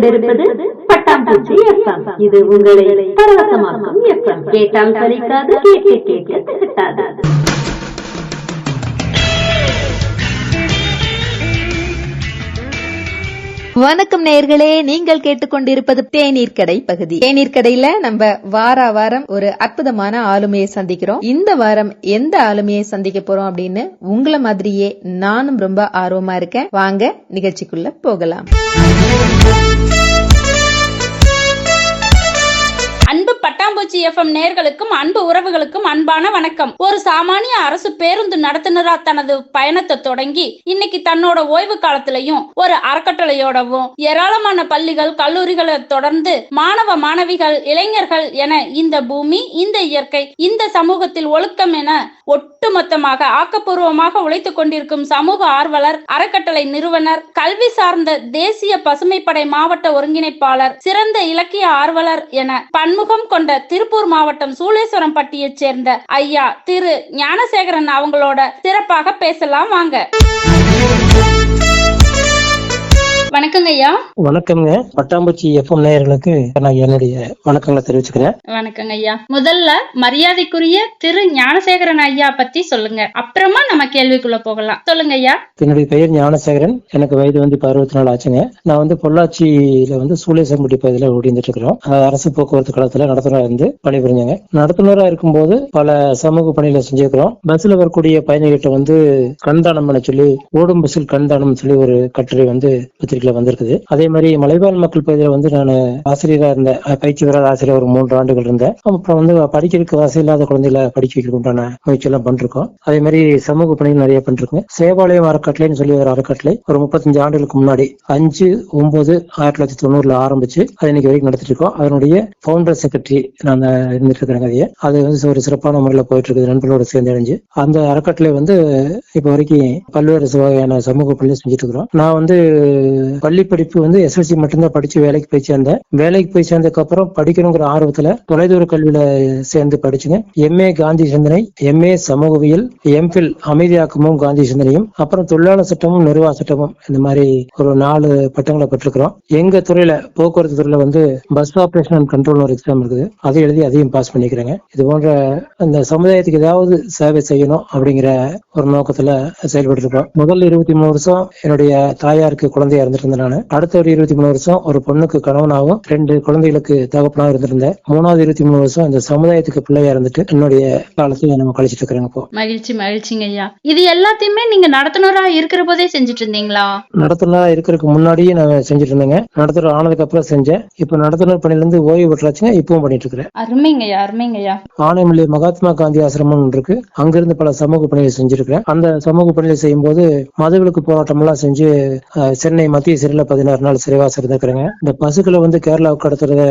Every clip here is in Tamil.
கொண்டிருப்பது பட்டாம்பூச்சி எஃப்எம். இது உங்களை பரவசமாக்கும் எஃப்எம். கேட்டால் சலிக்காது கேட்க கேட்க திகட்டாது. வணக்கம் நேர்களே. நீங்கள் கேட்டுக்கொண்டிருப்பது தேநீர் கடை பகுதி. தேநீர் கடையில நம்ம வார வாரம் ஒரு அற்புதமான ஆளுமையை சந்திக்கிறோம். இந்த வாரம் எந்த ஆளுமையை சந்திக்க போறோம் அப்படின்னு உங்களை மாதிரியே நானும் ரொம்ப ஆர்வமா இருக்கேன். வாங்க நிகழ்ச்சிக்குள்ள போகலாம். Thank you. அன்பு எஃப்எம் நேர்களுக்கும் அன்பு உறவுகளுக்கும் அன்பான வணக்கம். ஒரு சாமானிய அரசு பேருந்து நடத்துனரா தனது பயணத்தை தொடங்கி இன்னைக்கு தன்னோட ஓய்வு காலத்திலையும் ஒரு அறக்கட்டளையோடவும் ஏராளமான பள்ளிகள் கல்லூரிகளை தொடர்ந்து மாணவ மாணவிகள் இளைஞர்கள் என இந்த பூமி இந்த இயற்கை இந்த சமூகத்தில் ஒழுக்கம் என ஒட்டுமொத்தமாக ஆக்கப்பூர்வமாக உழைத்துக் கொண்டிருக்கும் சமூக ஆர்வலர் அறக்கட்டளை நிறுவனர் கல்வி சார்ந்த தேசிய பசுமைப்படை மாவட்ட ஒருங்கிணைப்பாளர் சிறந்த இலக்கிய ஆர்வலர் என பன்முகம் கொண்ட திருப்பூர் மாவட்டம் சூளேஸ்வரம் பட்டியைச் சேர்ந்த ஐயா திரு ஞானசேகரன் அவங்களோட சிறப்பாக பேசலாம் வாங்க. வணக்கங்க ஐயா. வணக்கம்ங்க. பட்டாம்பூச்சி எஃப்எம் நேயர்களுக்கு நான் என்னுடைய வணக்கங்களை தெரிவிச்சுக்கிறேன். வணக்கங்க ஐயா. முதல்ல மரியாதைக்குரிய திரு ஞானசேகரன் ஐயா பத்தி சொல்லுங்க. அப்புறமா நம்ம கேள்விக்குள்ள போகலாம். சொல்லுங்க ஐயா. என்னுடைய பெயர் ஞானசேகரன். எனக்கு வயது வந்து அறுபத்தி நாலு ஆச்சுங்க. நான் வந்து பொள்ளாச்சியில வந்து சூளேசம்பட்டி பகுதியில் ஓடிந்துட்டு இருக்கிறோம். அரசு போக்குவரத்து கழகத்துல நடத்துனரா இருந்து பணிபுரிஞ்சங்க. நடத்துனரா இருக்கும்போது பல சமூக பணிகளை செஞ்சிருக்கிறோம். பஸ்ல வரக்கூடிய பயணிகிட்ட வந்து கண்தானம் பண்ண சொல்லி ஓடும் பஸ்ஸில் கண்தானம் சொல்லி ஒரு கட்டுரை வந்து பத்திரிகையில வந்திருக்குது. அதே மாதிரி மலைவாழ் மக்கள் பகுதியில் வந்து நான் ஆசிரியராக இருந்தேன் பயிற்சி பெறாத ஆசிரியர் ஒரு மூன்று ஆண்டுகள் இருந்தேன் அப்புறம் வந்து படிக்கிறதுக்கு வசதி இல்லாத குழந்தைகளை படிக்க வைக்கிறதுக்கு உண்டான முயற்சி எல்லாம் பண்ணிருக்கோம். அதே மாதிரி சமூக பணிகள் நிறைய பண்ணிருக்கோம். சேவாலயம் அறக்கட்டளைன்னு சொல்லி ஒரு அறக்கட்டளை ஒரு முப்பத்தஞ்சு ஆண்டுகளுக்கு முன்னாடி அஞ்சு ஒன்பது ஆயிரத்தி தொள்ளாயிரத்தி தொண்ணூறுல ஆரம்பிச்சு அது இன்னைக்கு வரைக்கும் நடத்திட்டு இருக்கோம். அதனுடைய பவுண்டர் செக்ரட்டரி நான் இருந்துட்டு இருக்கிறேன் அதையே அது வந்து ஒரு சிறப்பான முறையில் போயிட்டு இருக்குது நண்பர்களோட சேர்ந்து அடைஞ்சு அந்த அறக்கட்டளை வந்து இப்போ வரைக்கும் பல்வேறு வகையான சமூக பணிகளை செஞ்சுட்டு இருக்கிறோம். நான் வந்து பள்ளி படிப்பு வந்து எஸ்எல்சி மட்டும்தான் படிச்சு வேலைக்கு போய் சேர்ந்தேன். வேலைக்கு போய் சேர்ந்ததுக்கு அப்புறம் படிக்கணுங்கிற ஆர்வத்துல தொலைதூர கல்வியில சேர்ந்து படிச்சுங்க. எம்ஏ காந்தி சிந்தனை எம்ஏ சமூகவியல் எம்பில் அமைதியாக்கமும் காந்தி சிந்தனையும் அப்புறம் தொழிலாளர் சட்டமும் நிர்வாக சட்டமும் இந்த மாதிரி ஒரு நாலு பட்டங்களை பெற்றிருக்கிறோம். எங்க துறையில போக்குவரத்து துறையில வந்து பஸ் ஆபரேஷன் அண்ட் கண்ட்ரோல் ஒரு எக்ஸாம் இருக்குது. அதை எழுதி அதையும் பாஸ் பண்ணிக்கிறேங்க. இது போன்ற அந்த சமுதாயத்துக்கு ஏதாவது சேவை செய்யணும் அப்படிங்கிற ஒரு நோக்கத்துல செயல்பட்டு இருக்கோம் முதல் இருபத்தி மூணு வருஷம் என்னுடைய தாயாருக்கு குழந்தையா இருந்து இருந்தேன் நான். அடுத்த ஒரு இருபத்தி மூணு வருஷம் ஒரு பொண்ணுக்கு கணவனாகவும் ரெண்டு குழந்தைகளுக்கு தகப்பனாகவும் இருந்திருந்தேன். மூணாவது இருபத்தி மூணு வருஷம் இந்த சமுதாயத்துக்கு பிள்ளையா இருந்துட்டு என்னுடைய காலத்தை நம்ம கழிச்சிட்டு இருக்கிறேங்க இப்போ. மகிழ்ச்சி மகிழ்ச்சிங்க ஐயா. இது எல்லாத்தையுமே நீங்க நடத்துனரா இருக்கிற போதே செஞ்சுட்டு இருந்தீங்களா? நடத்துனர் இருக்கிறதுக்கு முன்னாடியே நான் செஞ்சுட்டு இருந்தேங்க. நடத்துனர் ஆனதுக்கு அப்புறம் செஞ்சேன். இப்ப நடத்துனர் பணியில இருந்து ஓய்வு பெற்றாச்சுங்க இப்பவும் பண்ணிட்டு இருக்கிறேன். அருமைங்க ஐயா அருமைங்க ஐயா. ஆனைமலை மகாத்மா காந்தி ஆசிரமம் இருக்கு. அங்கிருந்து பல சமூக பணிகளை செஞ்சிருக்கிறேன். அந்த சமூக பணிகளை செய்யும் போது மதுவிலக்கு போராட்டம் எல்லாம் செஞ்சு சென்னை மத்திய சிறையில பதினாறு நாள் சிறைவாசம் இருந்திருக்கிறாங்க. இந்த பசுக்களை வந்து கேரளாவுக்கு கடத்துறத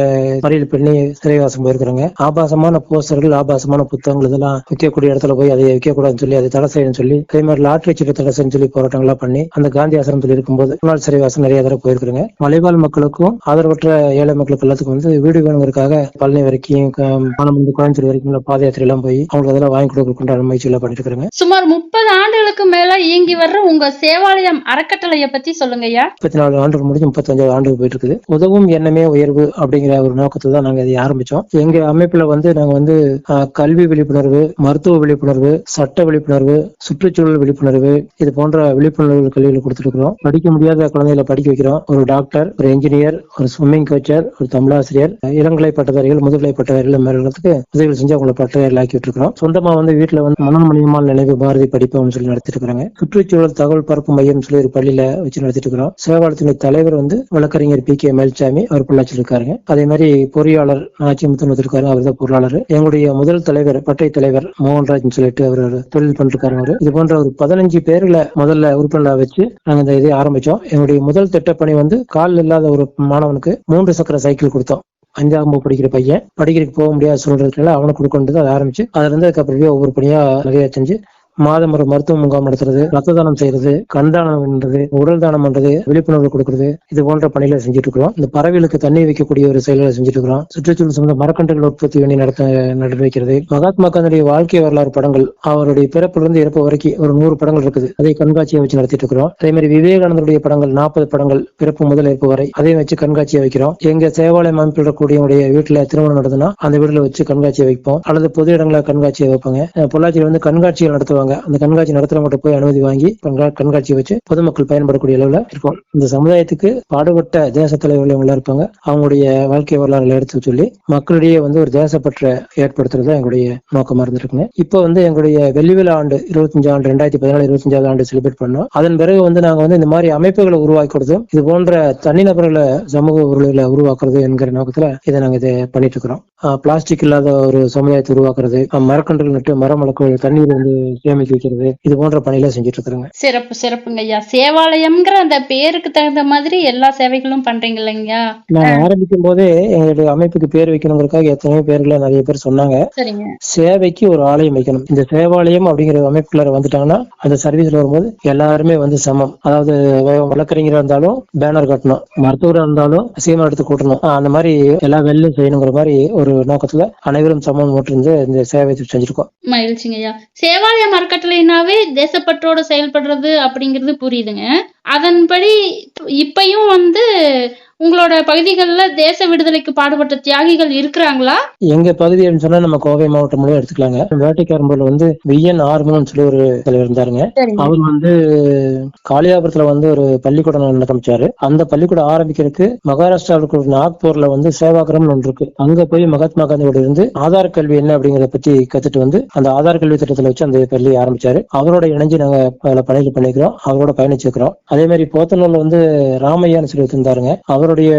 மறியல் பண்ணி சிறைவாசம் போயிருக்கிறாங்க. ஆபாசமான போஸ்டர்கள் ஆபாசமான புத்தகங்கள் இதெல்லாம் விற்கக்கூடிய இடத்துல போய் அதை விற்கக்கூடாதுன்னு சொல்லி அதை தடை செய்யணும்னு சொல்லி அதே மாதிரி லாட்டரி சீட்டை தடை செய்யணும்னு சொல்லி போராட்டங்கள்லாம் பண்ணி அந்த காந்தி ஆசிரமத்தில் இருக்கும்போது முன்னாள் சிறைவாசம் நிறைய தடவை போயிருக்காங்க மலைவாழ் மக்களுக்கும் ஆதரவற்ற ஏழை மக்களுக்கு எல்லாத்துக்கும் வந்து வீடு வேணுங்கிறதுக்காக பழனி வரைக்கும் க- கோயம்புத்தூர் வரைக்கும் பாத யாத்திரை எல்லாம் போய் அவங்களுக்கு அதெல்லாம் வாங்கி கொடுக்கறதுக்கு முயற்சி எல்லாம் பண்ணிட்டு இருக்காங்க சுமார் முப்பது ஆண்டுகளுக்கு மேல இயங்கி வர்ற உங்க சேவாலயம் அறக்கட்டளைய பத்தி சொல்லுங்க ஐயா முப்பத்தி நாலு ஆண்டுகள் முடிஞ்சு முப்பத்தஞ்சாவது ஆண்டுக்கு போயிட்டு இருக்குது உதவும் எண்ணமே உயர்வு அப்படிங்கிற ஒரு நோக்கத்தை தான் நாங்க இதை ஆரம்பிச்சோம். எங்க அமைப்புல வந்து நாங்க வந்து கல்வி விழிப்புணர்வு மருத்துவ விழிப்புணர்வு சட்ட விழிப்புணர்வு சுற்றுச்சூழல் விழிப்புணர்வு இது போன்ற விழிப்புணர்வு கல்விகள் கொடுத்துருக்கிறோம் படிக்க முடியாத குழந்தைகளை படிக்க வைக்கிறோம். ஒரு டாக்டர் ஒரு இன்ஜினியர் ஒரு ஸ்விம்மிங் கோச்சர் ஒரு தமிழாசிரியர் இளங்கலை பட்டதாரிகள் முதுகலை பட்டதாரிகள் மேலுக்கு உதவி செஞ்சு அவங்களை பட்டதாரிகள் ஆக்கி விட்டுருக்கோம் சொந்தமா வந்து வீட்டுல வந்து மனோன்மணியமால் நினைவு பாரதி படிப்போம்னு சொல்லி நடத்திட்டு இருக்கிறாங்க சுற்றுச்சூழல் தகவல் பரப்பு மையம் சொல்லி ஒரு பள்ளியில வச்சு நடத்திட்டு இருக்கிறோம் சேவாலயத்தினுடைய தலைவர் வந்து வழக்கறிஞர் பி கே மேல்சாமி அவர் பொள்ளாச்சியில் இருக்காருங்க அதே மாதிரி பொறியாளர் நாச்சி முத்தன் இருக்காரு அவர் தான் பொருளாளர். எங்களுடைய முதல் தலைவர் பட்டை தலைவர் மோகன்ராஜ் சொல்லிட்டு அவர் ஒரு தொழில் பண்ணிருக்காரு அவரு. இது போன்ற ஒரு பதினஞ்சு பேர்களை முதல்ல உறுப்பினராக வச்சு நாங்க இந்த இதை ஆரம்பிச்சோம். எங்களுடைய முதல் திட்டப்பணி வந்து கால் இல்லாத ஒரு மாணவனுக்கு மூன்று சக்கர சைக்கிள் கொடுத்தோம். அஞ்சாம் வகுப்பு படிக்கிற பையன். படிக்கிறதுக்கு போக முடியாத சூழ்நிலை அவனை கொடுக்கணுன்றது அதை ஆரம்பிச்சு அதுல இருந்து அதுக்கப்புறம் ஒவ்வொரு பணியா நிறைய செஞ்சு மாதம் ஒரு மருத்துவ முகாம் நடத்துறது ரத்த தானம் செய்யறது கண் தானம் பண்றது உடல் தானம் பண்றது விழிப்புணர்வு கொடுக்கறது இது போன்ற பணிகளை செஞ்சுட்டு இருக்கிறோம். இந்த பறவைகளுக்கு தண்ணி வைக்கக்கூடிய ஒரு செயல்களை செஞ்சுட்டு இருக்கிறோம். சுற்றுச்சூழல் சம்பந்த மரக்கன்றுகள் உற்பத்தி வேண்டி நடத்த நட்டு வைக்கிறது மகாத்மா காந்தியுடைய வாழ்க்கை வரலாறு படங்கள் அவருடைய பிறப்பிலிருந்து இறப்பு வரைக்கும் ஒரு நூறு படங்கள் இருக்குது. அதை கண்காட்சியை வச்சு நடத்திட்டு இருக்கிறோம். அதே மாதிரி விவேகானந்தருடைய படங்கள் நாற்பது படங்கள் பிறப்பு முதல் இறப்பு வரை அதையும் வச்சு கண்காட்சியை வைக்கிறோம். எங்க சேவாலயம் அமைப்பில் கூடியவங்களுடைய வீட்டுல திருமணம் நடந்ததுன்னா அந்த வீட்டுல வச்சு கண்காட்சியை வைப்போம். அல்லது பொது இடங்களில் கண்காட்சியை வைப்பாங்க. பொள்ளாச்சியில் வந்து கண்காட்சிகள் நடத்துவாங்க. அந்த கண்காட்சி மட்டும் போய் அனுமதி வாங்கி கண்காட்சி கண்காட்சியை வச்சு பொதுமக்கள் பயன்படக்கூடிய அளவுல இருக்கும். இந்த சமுதாயத்துக்கு பாடுபட்ட தேச தலைவர்கள் இவங்க இருப்பாங்க. அவங்களுடைய வாழ்க்கை வரலாறுகளை எடுத்து சொல்லி மக்களிடையே வந்து ஒரு தேசப்பற்ற ஏற்படுத்துறது எங்களுடைய நோக்கமா இருந்திருக்குங்க. இப்போ வந்து எங்களுடைய வெள்ளிவிழா ஆண்டு இருபத்தஞ்சு ஆண்டு ரெண்டாயிரத்தி பதினாலு இருபத்தஞ்சாவது ஆண்டு செலிப்ரேட் பண்ணோம். அதன் பிறகு வந்து நாங்க வந்து இந்த மாதிரி அமைப்புகளை உருவாக்கி கொடுத்தோம் இது போன்ற தனிநபர்களை சமூக உருளைகளை உருவாக்குறது என்கிற நோக்கத்துல இதை நாங்க இதை பண்ணிட்டு இருக்கிறோம் ஆஹ் பிளாஸ்டிக் இல்லாத ஒரு சமுதாயத்தை உருவாக்குறது மரக்கன்றுகள் நட்டு மரம் வளர்க்க தண்ணீர் வந்து சேமித்து வைக்கிறது. இது போன்ற பணிகளை செஞ்சுட்டு இருக்கிறோங்க சிறப்பு சிறப்புங்க ஐயா. சேவாலயம்ங்கிற அந்த பேருக்கு தகுந்த மாதிரி எல்லா சேவைகளும் பண்றீங்க இல்லைங்கய்யா? நான் ஆரம்பிக்கும் போதே எங்களுடைய அமைப்புக்கு பேர் வைக்கணுங்கிறதுக்காக எத்தனையோ பேர்களை நிறைய பேர் சொன்னாங்க. சரிங்க. சேவைக்கு ஒரு ஆலயம் வைக்கணும். இந்த சேவாலயம் அப்படிங்கிற அமைப்புக்குள்ள வந்துட்டாங்கன்னா அந்த சர்வீஸ்ல வரும்போது எல்லாருமே வந்து சமம். அதாவது வ- வழக்கறிஞரா இருந்தாலும் பேனர் கட்டணும். மருத்துவரா இருந்தாலும் சீமா எடுத்து கூட்டணும். அந்த மாதிரி எல்லா வேலையும் செய்யணுங்கிற மாதிரி ஒரு நோக்கத்துல அனைவரும் சமம் இருந்து இந்த சேவை செஞ்சிருக்கோம். மகிழ்ச்சிங்க ஐயா. சேவாலய அறக்கட்டளைனாவே தேசப்பற்றோட செயல்படுறது அப்படிங்கிறது புரியுதுங்க. அதன்படி இப்பயும் வந்து உங்களோட பகுதிகளில் தேச விடுதலைக்கு பாடுபட்ட தியாகிகள் இருக்கிறாங்களா? எங்க பகுதி அப்படின்னு சொன்னா நம்ம கோவை மாவட்டம் முழுவதும் எடுத்துக்கலாங்க. வேட்டைக்காரம்பூர்ல வந்து விஎன் ஆர்மன் சொல்லி ஒரு தலைவர் இருந்தாருங்க. அவர் வந்து காளியாபுரத்துல வந்து ஒரு பள்ளிக்கூடம் நடத்தமிச்சாரு. அந்த பள்ளிக்கூடம் ஆரம்பிக்கிறதுக்கு மகாராஷ்டிராவுக்கு ஒரு நாக்பூர்ல வந்து சேவாகிரம்னு ஒன்று இருக்கு. அங்க போய் மகாத்மா காந்தியோட இருந்து ஆதார் கல்வி என்ன அப்படிங்கறத பத்தி கத்துட்டு வந்து அந்த ஆதார் கல்வி திட்டத்துல வச்சு அந்த பள்ளி ஆரம்பிச்சாரு. அவரோட இணைஞ்சு நாங்க பல பணிகள் பண்ணிக்கிறோம். அவரோட பயணிச்சிருக்கிறோம். அதே மாதிரி போத்தனூர்ல வந்து ராமையான்னு சொல்லி இருந்தாருங்க அவருடைய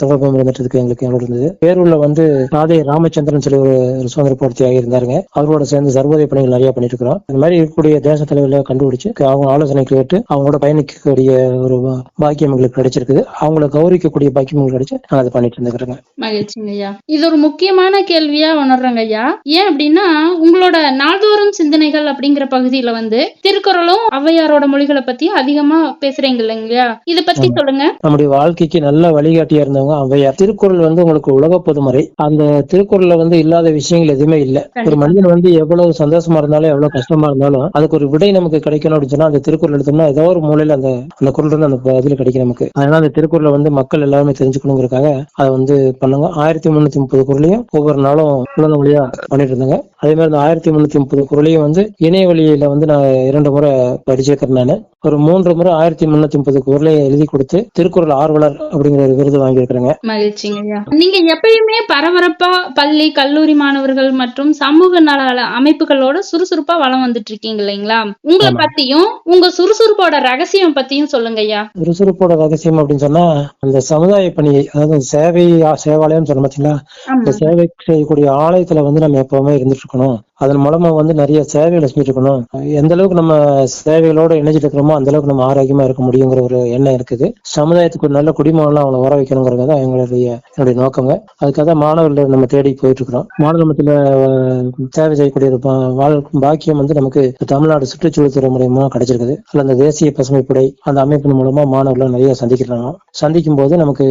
தொடர்பு இருந்துட்டு எங்களுக்கு எங்களோட இருந்தது. பேரூர்ல வந்து ராதே ராமச்சந்திரன் சொல்லி ஒரு சுதந்திர போர்த்தியாக இருந்தாருங்க அவரோட சேர்ந்து சர்வோதய பணிகள் நிறைய பண்ணிட்டு இருக்கிறோம். இந்த மாதிரி இருக்கக்கூடிய தேச தலைவர்களை கண்டுபிடிச்சு அவங்க ஆலோசனை கேட்டு அவங்களோட பயணிக்கக்கூடிய ஒரு பாக்கியம் எங்களுக்கு கிடைச்சிருக்குது. அவங்கள கௌரவிக்கக்கூடிய பாக்கியம் எங்களுக்கு கிடைச்சு நாங்க அதை பண்ணிட்டு இருந்துக்கிறோங்க. மகிழ்ச்சிங்க ஐயா. இது ஒரு முக்கியமான கேள்வியா உணர்றேங்க ஐயா. ஏன் அப்படின்னா உங்களோட நாள்தோறும் சிந்தனைகள் அப்படிங்கிற பகுதியில வந்து திருக்குறளும் ஔவையாரோட மொழிகளை பத்தி அதிகமா பேசுறீங்க இல்லைங்களா இத பத்தி சொல்லுங்க. நம்முடைய வாழ்க்கைக்கு நல்ல வழிகாட்டியா இருந்தவங்க ஔவையார் திருக்குறள் வந்து உங்களுக்கு உலக பொதுமறை. அந்த திருக்குறள்ல வந்து இல்லாத விஷயங்கள் எதுவுமே இல்ல. ஒரு மனிதன் வந்து எவ்வளவு சந்தோஷமா இருந்தாலும் எவ்வளவு கஷ்டமா இருந்தாலும் அதுக்கு ஒரு விடை நமக்கு கிடைக்கணும் அப்படின்னு சொன்னா அந்த திருக்குறள் எடுத்தோம்னா ஏதோ ஒரு மூலையில அந்த அந்த குரல் அந்த பதில் கிடைக்கும் நமக்கு. அதனால அந்த திருக்குறளை வந்து மக்கள் எல்லாருமே தெரிஞ்சுக்கணுங்கிறதுக்காக அதை வந்து பண்ணுங்க. ஆயிரத்தி முன்னூத்தி முப்பது குரலையும் ஒவ்வொரு நாளும் உலக வழியா பண்ணிட்டு இருந்தாங்க. அதே மாதிரி இந்த ஆயிரத்தி முன்னூத்தி முப்பது குரலையும் வந்து இணைய வழியில வந்து நான் இரண்டு முறை படிச்சிருக்கிறேன் நான். ஒரு மூன்று முறை ஆயிரத்தி முன்னூத்தி முப்பது குரலையும் எழுதி கொடுத்து திருக்குறள் ஆர்வலர் அப்படிங்கிற ஒரு விருது வாங்கியிருக்கிறேங்க. மகிழ்ச்சிங்க நீங்க எப்பயுமே பரபரப்பா பள்ளி கல்லூரி மாணவர்கள் மற்றும் சமூக நல அமைப்புகளோட சுறுசுறுப்பா வளம் வந்துட்டு இருக்கீங்க இல்லைங்களா? உங்களை. பத்தியும் உங்க சுறுசுறுப்போட ரகசியம் பத்தியும் சொல்லுங்க ஐயா. சுறுசுறுப்போட ரகசியம் அப்படின்னு சொன்னா அந்த சமுதாய பணி அதாவது சேவை சேவாலயம் சொன்ன பாத்தீங்களா? இந்த சேவை செய்யக்கூடிய ஆலயத்துல வந்து நம்ம எப்பவுமே இருந்துட்டு இருக்கணும் அதன் மூலமா வந்து நிறைய சேவைகளை செஞ்சுட்டு இருக்கணும் எந்த அளவுக்கு நம்ம சேவைகளோட இணைஞ்சிட்டு இருக்கிறோமோ அந்த அளவுக்கு நம்ம ஆரோக்கியமா இருக்க முடியுங்கிற ஒரு எண்ணம் இருக்குது. சமுதாயத்துக்கு ஒரு நல்ல குடிமகன்லாம் அவங்களை வர வைக்கணுங்கிறது தான் எங்களுடைய என்னுடைய நோக்கங்க. அதுக்காக தான் மாணவர்களை நம்ம தேடி போயிட்டு இருக்கிறோம் மாநிலத்தில் தேவை செய்யக்கூடிய ஒரு வாழ் பாக்கியம் வந்து நமக்கு தமிழ்நாடு சுற்றுச்சூழல் துறை மூலயமா கிடைச்சிருக்குது. அல்ல அந்த தேசிய பசுமைப்படை அந்த அமைப்பின் மூலமா மாணவர்களை நிறைய சந்திக்கிறாங்க. சந்திக்கும் போது நமக்கு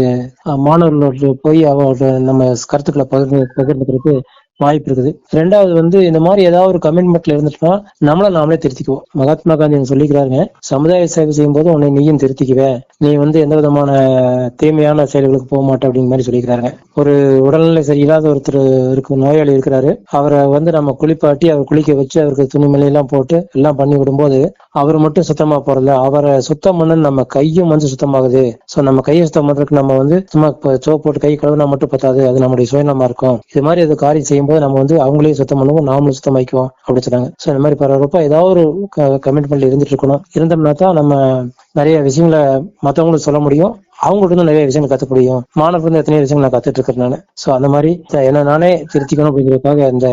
மாணவர்களோட போய் அவங்களோட நம்ம கருத்துக்களை பகிர்ந்து பகிர்ந்துக்கிறதுக்கு வாய்ப்பு இருக்குது. ரெண்டாவது வந்து இந்த மாதிரி ஏதாவது ஒரு கமிட்மெண்ட்ல இருந்துட்டுனா நம்மள நாமளே திருத்திக்குவோம். மகாத்மா காந்தி சொல்லிக்கிறாருங்க சமுதாய சேவை செய்யும் போது உன்னை நீயும் திருத்திக்குவே. நீ வந்து எந்த விதமான தீமையான செயல்களுக்கு போக மாட்டே அப்படிங்கிற மாதிரி சொல்லிக்கிறாருங்க. ஒரு உடல்நிலை சரியில்லாத ஒருத்தர் இருக்கு நோயாளி இருக்கிறாரு. அவரை வந்து நம்ம குளிப்பாட்டி அவர் குளிக்க வச்சு அவருக்கு துணிமலை எல்லாம் போட்டு எல்லாம் பண்ணி விடும்போது அவர் மட்டும் சுத்தமா போறதுல அவரை சுத்தம் பண்ண நம்ம கையும் வந்து சுத்தமாகுது. சோ நம்ம கையை சுத்தம் பண்றதுக்கு நம்ம வந்து சும்மா சோப் போட்டு கை கழுவினா மட்டும் பத்தாது. அது நம்முடைய சுயநலமா இருக்கும். இது மாதிரி அது காரியம் செய்யும்போது நம்ம வந்து அவங்களையும் சுத்தம் பண்ணுவோம் நாமளும் சுத்தமாக்குவோம் அப்படின்னு சொன்னாங்க. சோ இந்த மாதிரி பரவாயில்ல ஏதாவது ஒரு கமிட்மெண்ட்ல இருந்துட்டு இருக்கணும். இருந்தோம்னா தான் நம்ம நிறைய விஷயங்களை மத்தவங்களும் சொல்ல முடியும். அவங்கள்ட்ட இருந்து நிறைய விஷயங்கள் கத்துக்க முடியும். மாணவர்கள் இருந்து எத்தனையோ விஷயங்கள் நான் கத்துட்டு இருக்கேன் நான். சோ அந்த மாதிரி என்ன நானே திருத்திக்கணும் அப்படிங்கிறதுக்காக இந்த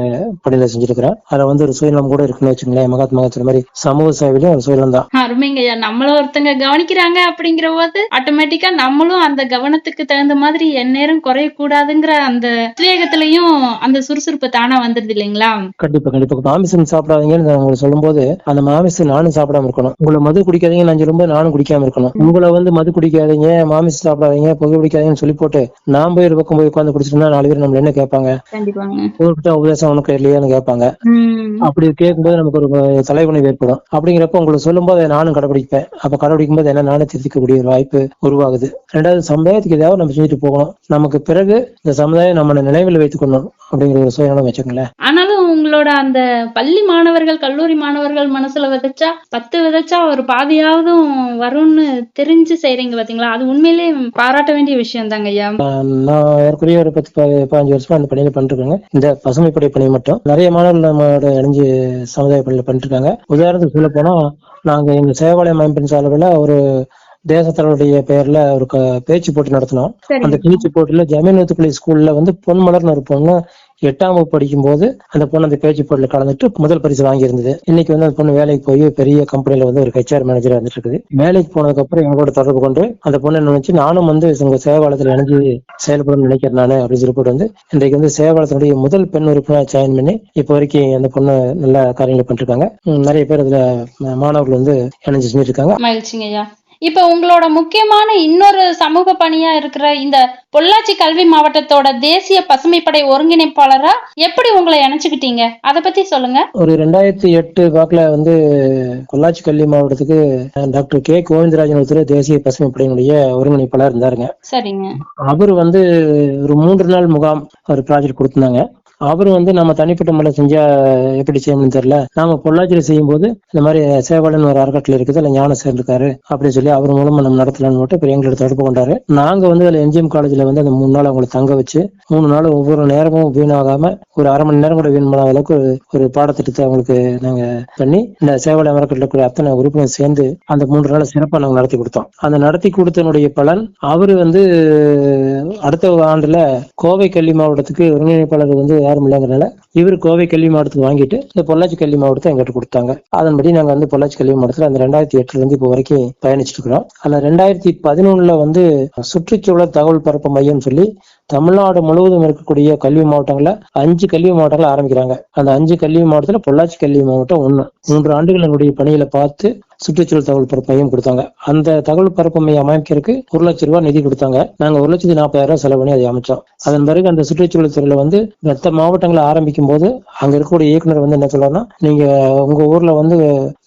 பணியில செஞ்சிருக்கிறேன். அதுல வந்து ஒரு சுயநலம் கூட இருக்குன்னு வச்சுங்களேன் மகாத்மா காந்தி மாதிரி சமூக சேவையிலும் ஒரு சுயநலம் தான். அருமைங்கய்யா நம்மள ஒருத்தங்க கவனிக்கிறாங்க அப்படிங்கிற போது ஆட்டோமேட்டிக்கா நம்மளும் அந்த கவனத்துக்கு தகுந்த மாதிரி எந்நேரம் குறையக்கூடாதுங்கிற அந்த உத்வேகத்திலையும் அந்த சுறுசுறுப்பு தானா வந்துருது இல்லைங்களா? கண்டிப்பா கண்டிப்பா. மாமிசம் சாப்பிடாதீங்கன்னு நான் உங்களுக்கு சொல்லும்போது அந்த மாமிசம் நானும் சாப்பிடாம இருக்கணும். உங்களை மது குடிக்காதீங்க நான் சொல்லும்போது நானும் குடிக்காம இருக்கணும். உங்களை வந்து மது குடிக்காதீங்க மாமிசம் சாப்பிடாதீங்க புகை பிடிக்காதீங்கன்னு சொல்லி போட்டு நான் போய் ஒரு பக்கம் போய் உட்காந்து குடிச்சிட்டோம்னா நாலு பேர் நம்மள என்ன கேட்பாங்க? உங்ககிட்ட உபதேசம் உனக்கு இல்லையான்னு கேட்பாங்க. அப்படி கேட்கும்போது நமக்கு ஒரு தலைகுணம் ஏற்படும். அப்படிங்கிறப்ப உங்களுக்கு சொல்லும்போது நானும் கடைபிடிப்பேன் அப்ப கடைபிடிக்கும் போது என்ன நானே திருத்திக்கக்கூடிய ஒரு வாய்ப்பு உருவாகுது. ரெண்டாவது சமுதாயத்துக்கு ஏதாவது நம்ம செஞ்சுட்டு போகணும். நமக்கு பிறகு இந்த சமுதாயம் நம்ம நினைவில் வைத்துக்கணும் அப்படிங்கிற ஒரு சுயநலம் வச்சுக்கோங்களேன். ஆனாலும் உங்களோட அந்த பள்ளி மாணவர்கள் கல்லூரி மாணவர்கள் மனசுல விதைச்சா பத்து விதைச்சா ஒரு பாதியாவது வரும்னு தெரிஞ்சு செய்றீங்க பாத்தீங்களா? அது உண்மையிலேயே பாராட்ட வேண்டிய விஷயம் தாங்க ஐயா நான் ஏற்கனவே ஒரு பத்து பதினஞ்சு வருஷமா அந்த பணியில பண்ணிருக்காங்க இந்த பசுமை படை பணி மட்டும். நிறைய மாணவர்கள் நம்மளோட இணைஞ்சு சமுதாய பணியில பண்ணிட்டு இருக்காங்க உதாரணத்துக்கு சொல்ல போனா நாங்க எங்க சேவாலயம் அமைப்பின் சார்பில் ஒரு தேசத்தலைவருடைய பெயர்ல ஒரு பேச்சு போட்டி நடத்தினோம். அந்த பேச்சு போட்டியில ஜமீன் ஸ்கூல்ல வந்து பொன்மலர்னு ஒரு பொண்ணு எட்டாம் வகுப்பு படிக்கும் போது அந்த பொண்ணு அந்த பேச்சு போட்டியில கலந்துட்டு முதல் பரிசு வாங்கியிருந்தது. இன்னைக்கு வந்து அந்த பொண்ணு வேலைக்கு போய் பெரிய கம்பெனில வந்து ஒரு ஹெச்ஆர் மேனேஜரா வந்துட்டு இருக்குது வேலைக்கு போனதுக்கு அப்புறம் எங்களோட தொடர்பு கொண்டு அந்த பொண்ணு நினைச்சு நானும் வந்து உங்க சேவாலயத்துல இணைஞ்சு செயல்படும் நினைக்கிறேன் நானு அப்படின்னு சொல்லி போட்டு வந்து இன்றைக்கு வந்து சேவாலயத்தினுடைய முதல் பெண் உறுப்பினர் ஜாயின் பண்ணி இப்போ வரைக்கும் அந்த பொண்ணு நல்ல காரியங்களை பண்ணிட்டு இருக்காங்க நிறைய பேர் அதுல மாணவர்கள் வந்து இணைஞ்சு செஞ்சிருக்காங்க மகிழ்ச்சிங்க இப்ப உங்களோட முக்கியமான இன்னொரு சமூக பணியா இருக்கிற இந்த பொள்ளாச்சி கல்வி மாவட்டத்தோட தேசிய பசுமைப்படை ஒருங்கிணைப்பாளரா எப்படி உங்களை இணைச்சுக்கிட்டீங்க? அத பத்தி சொல்லுங்க. ஒரு ரெண்டாயிரத்தி எட்டு வாக்குல வந்து பொள்ளாச்சி கல்வி மாவட்டத்துக்கு டாக்டர் கே. கோவிந்தராஜன் ஒருத்தர் தேசிய பசுமை படையினுடைய ஒருங்கிணைப்பாளர் இருந்தாருங்க. சரிங்க. அவர் வந்து ஒரு மூன்று நாள் முகாம் ஒரு ப்ராஜெக்ட் கொடுத்திருந்தாங்க. அவரும் வந்து நம்ம தனிப்பட்ட முறையில் செஞ்சா எப்படி செய்யணும்னு தெரியல. நாம பொள்ளாச்சியில செய்யும் போது இந்த மாதிரி சேவாளன் ஒரு அறக்கட்டளை இருக்குது இல்லை ஞானம் சேர்ந்திருக்காரு அப்படின்னு சொல்லி அவர் மூலமா நம்ம நடத்தலாம்னு மட்டும் இப்போ எங்களோட தொடர்பு கொண்டாரு. நாங்க வந்து அதில் எம்ஜிஎம் காலேஜ்ல வந்து அந்த மூணு நாள் அவங்களை தங்க வச்சு மூணு நாள் ஒவ்வொரு நேரமும் வீணாகாம ஒரு அரை மணி நேரம் கூட வீண் அளவுக்கு ஒரு பாடத்திட்டத்தை அவங்களுக்கு நாங்க பண்ணி இந்த சேவாளன் அறக்கட்டளை கூட அத்தனை உறுப்பினர் சேர்ந்து அந்த மூன்று நாள் சிறப்பாக நாங்கள் நடத்தி கொடுத்தோம். அந்த நடத்தி கொடுத்தனுடைய பலன் அவரு வந்து அடுத்த ஆண்டுல கோவை கல்வி மாவட்டத்துக்கு ஒருங்கிணைப்பாளர் வந்து யாரும் இல்லைங்கிறனால இவர் கோவை கல்வி மாவட்டத்துக்கு வாங்கிட்டு இந்த பொள்ளாச்சி கல்வி மாவட்டத்தை எங்கிட்ட கொடுத்தாங்க. அதன்படி நாங்க வந்து பொள்ளாச்சி கல்வி மாவட்டத்துல அந்த ரெண்டாயிரத்தி எட்டுல இருந்து இப்போ வரைக்கும் பயணிச்சுட்டு இருக்கிறோம். அந்த ரெண்டாயிரத்தி பதினொன்னுல வந்து சுற்றுச்சூழல் தகவல் பரப்பு மையம் சொல்லி தமிழ்நாடு முழுவதும் இருக்கக்கூடிய கல்வி மாவட்டங்களை அஞ்சு கல்வி மாவட்டங்களை ஆரம்பிக்கிறாங்க. அந்த அஞ்சு கல்வி மாவட்டத்துல பொள்ளாச்சி கல்வி மாவட்டம் ஒண்ணு. மூன்று ஆண்டுகள் எங்களுடைய பணியில பார்த்து சுற்றுச்சூழல் தகவல் பரப்பு மையம் கொடுத்தாங்க. அந்த தகவல் பரப்பு மையம் அமைக்கிறதுக்கு ஒரு லட்சம் ரூபாய் நிதி கொடுத்தாங்க. நாங்க ஒரு லட்சத்தி நாற்பதாயிரம் ரூபாய் செலவு பண்ணி அதை அமைச்சோம். அதன் பிறகு அந்த சுற்றுச்சூழல் துறையில வந்து மற்ற மாவட்டங்களை ஆரம்பிக்கும் போது அங்க இருக்கக்கூடிய இயக்குனர் வந்து என்ன சொல்றாருன்னா நீங்க உங்க ஊர்ல வந்து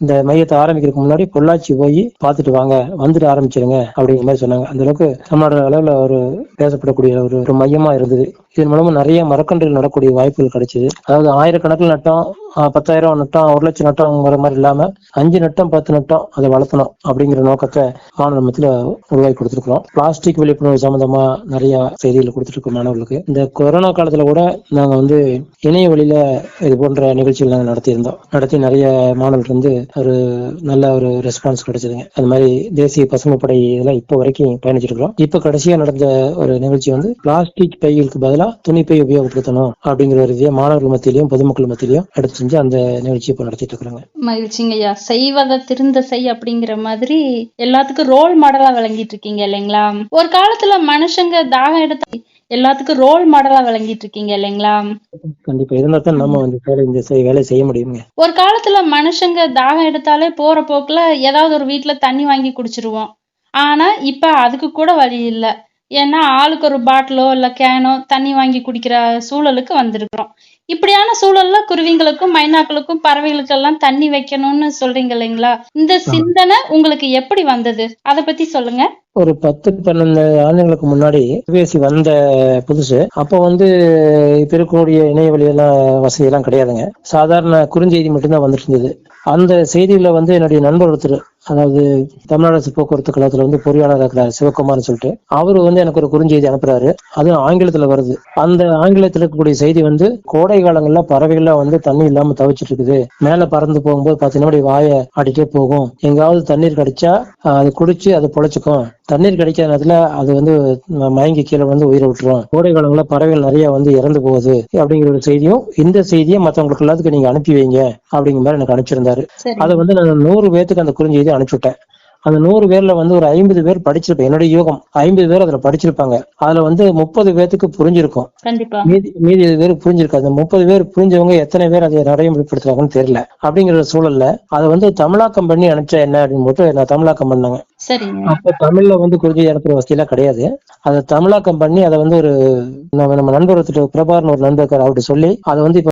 இந்த மையத்தை ஆரம்பிக்கிறதுக்கு முன்னாடி பொள்ளாச்சி போய் பார்த்துட்டு வாங்க வந்துட்டு ஆரம்பிச்சிருங்க அப்படிங்கிற மாதிரி சொன்னாங்க. அந்த அளவுக்கு தமிழ்நாடு அளவுல ஒரு பேசப்படக்கூடிய ஒரு ஒரு மையமா இருந்தது. இதன் மூலமா நிறைய மரக்கன்றுகள் நடக்கூடிய வாய்ப்புகள் கிடைச்சது. அதாவது ஆயிரக்கணக்கில் நட்டோம் பத்தாயிரம் நட்டம் ஒரு லட்சம் நட்டம்ங்கிற மாதிரி இல்லாம அஞ்சு நட்டம் பத்து நட்டம் அதை வளர்த்தணும் அப்படிங்கிற நோக்கத்தை மாணவர் மத்தியில உருவாக்கி கொடுத்துருக்கோம் பிளாஸ்டிக் விழிப்புணர்வு சம்பந்தமா நிறைய செய்திகள் கொடுத்துட்டு இருக்கோம் மாணவர்களுக்கு. இந்த கொரோனா காலத்துல கூட நாங்க வந்து இணைய வழியில இது போன்ற நிகழ்ச்சிகள் நாங்கள் நடத்தியிருந்தோம். நடத்தி நிறைய மாணவர்கள் வந்து ஒரு நல்ல ஒரு ரெஸ்பான்ஸ் கிடைச்சதுங்க. அது மாதிரி தேசிய பசுமை படை இதெல்லாம் இப்போ வரைக்கும் பயணிச்சிட்டு இருக்கிறோம் இப்போ கடைசியா நடந்த ஒரு நிகழ்ச்சி வந்து பிளாஸ்டிக் பைகளுக்கு பதிலாக துணி பை உபயோகப்படுத்தணும் அப்படிங்கிற ஒரு இதையை மாணவர்கள் மத்தியிலையும் பொதுமக்கள் மத்தியிலையும் எடுத்து செஞ்சு அந்த நிகழ்ச்சியை இப்போ நடத்திட்டு இருக்கிறாங்க. மகிழ்ச்சிங்க ஐயா. செய்வதை திருந்த செய் அப்படிங்கிற மாதிரி எல்லாத்துக்கும் ரோல் மாடலா விளங்கிட்டு இருக்கீங்க இல்லைங்களா? ஒரு காலத்துல மனுஷங்க தாகம் எடுத்த எல்லாத்துக்கும் ரோல் மாடலா விளங்கிட்டு இருக்கீங்க இல்லைங்களா? கண்டிப்பா. இருந்தா தான் நம்ம வந்து வேலை இந்த செய்- வேலையை செய்ய முடியுங்க ஒரு காலத்துல மனுஷங்க தாகம் எடுத்தாலே போற போக்குல ஏதாவது ஒரு வீட்ல தண்ணி வாங்கி குடிச்சிருவோம். ஆனா இப்ப அதுக்கு கூட வழி இல்ல. ஏன்னா ஆளுக்கு ஒரு பாட்டிலோ இல்ல கேனோ தண்ணி வாங்கி குடிக்கிற சூழலுக்கு வந்திருக்கிறோம். இப்படியான சூழல்ல குருவிங்களுக்கும் மைனாக்களுக்கும் பறவைகளுக்கெல்லாம் தண்ணி வைக்கணும்னு சொல்றீங்க இல்லைங்களா? இந்த சிந்தனை உங்களுக்கு எப்படி வந்தது? அத பத்தி சொல்லுங்க. ஒரு பத்து பன்னெண்டு ஆண்டுகளுக்கு முன்னாடி கைபேசி வந்த புதுசு. அப்போ வந்து இப்ப இருக்கக்கூடிய இணைய வழியெல்லாம் வசதி எல்லாம் கிடையாதுங்க. சாதாரண குறுஞ்செய்தி மட்டும்தான் வந்துட்டு இருந்தது. அந்த செய்தியில வந்து என்னுடைய நண்பர் ஒருத்தர் அதாவது தமிழ்நாடு அரசு போக்குவரத்து கழகத்துல வந்து பொறியாளர் இருக்கிறார் சிவகுமார்னு சொல்லிட்டு அவரு வந்து எனக்கு ஒரு குறுஞ்செய்தி அனுப்புறாரு. அது ஆங்கிலத்துல வருது. அந்த ஆங்கிலத்துல இருக்கக்கூடிய செய்தி வந்து கோடை காலங்கள்ல பறவைகள்லாம் வந்து தண்ணி இல்லாம தவிச்சிட்டு இருக்குது. மேல பறந்து போகும்போது பாத்தீங்கன்னா அப்படி வாயை ஆடிட்டே போகும். எங்காவது தண்ணீர் கிடைச்சா அது குடிச்சு அது பொழைச்சுக்கும். தண்ணீர் கிடைக்காத நேரத்துல அது வந்து மயங்கி கீழே வந்து உயிரை விட்டுரும். கோடை காலங்களில் பறவைகள் நிறைய வந்து இறந்து போகுது அப்படிங்கிற ஒரு செய்தியும் இந்த செய்தியை மற்றவங்களுக்கு எல்லாத்துக்கும் நீங்க அனுப்பி வைங்க அப்படிங்கிற மாதிரி எனக்கு அனுப்பிச்சிருந்தாரு. சரி. அதை வந்து நான் நூறு பேத்துக்கு அந்த குறுஞ்செய்தி அனுப்பிச்சுட்டேன். அந்த நூறு பேர்ல வந்து ஒரு ஐம்பது பேர் படிச்சிருப்பேன். என்னுடைய யோகம். ஐம்பது பேர் அதுல படிச்சிருப்பாங்க. அதுல வந்து முப்பது பேத்துக்கு புரிஞ்சிருக்கும். மீதி மீதி பேர் புரிஞ்சிருக்காது. முப்பது பேர் புரிஞ்சவங்க எத்தனை பேர் அதை நடைமுறைப்படுத்துறாங்கன்னு தெரியல. அப்படிங்கிற சூழல்ல அதை வந்து தமிழாக்கம் பண்ணி அனுப்பிச்சா என்ன அப்படின்னு போட்டு நான் தமிழாக்கம் பண்ணாங்க. அப்ப தமிழ்ல வந்து அனுப்புற வசதி எல்லாம் கிடையாது. அதை தமிழாக்கம் பண்ணி அதை வந்து ஒரு நம்ம நம்ம நண்பர் பிரபாகரன் ஒரு நண்பர் அவர்கிட்ட சொல்லி அதை வந்து இப்ப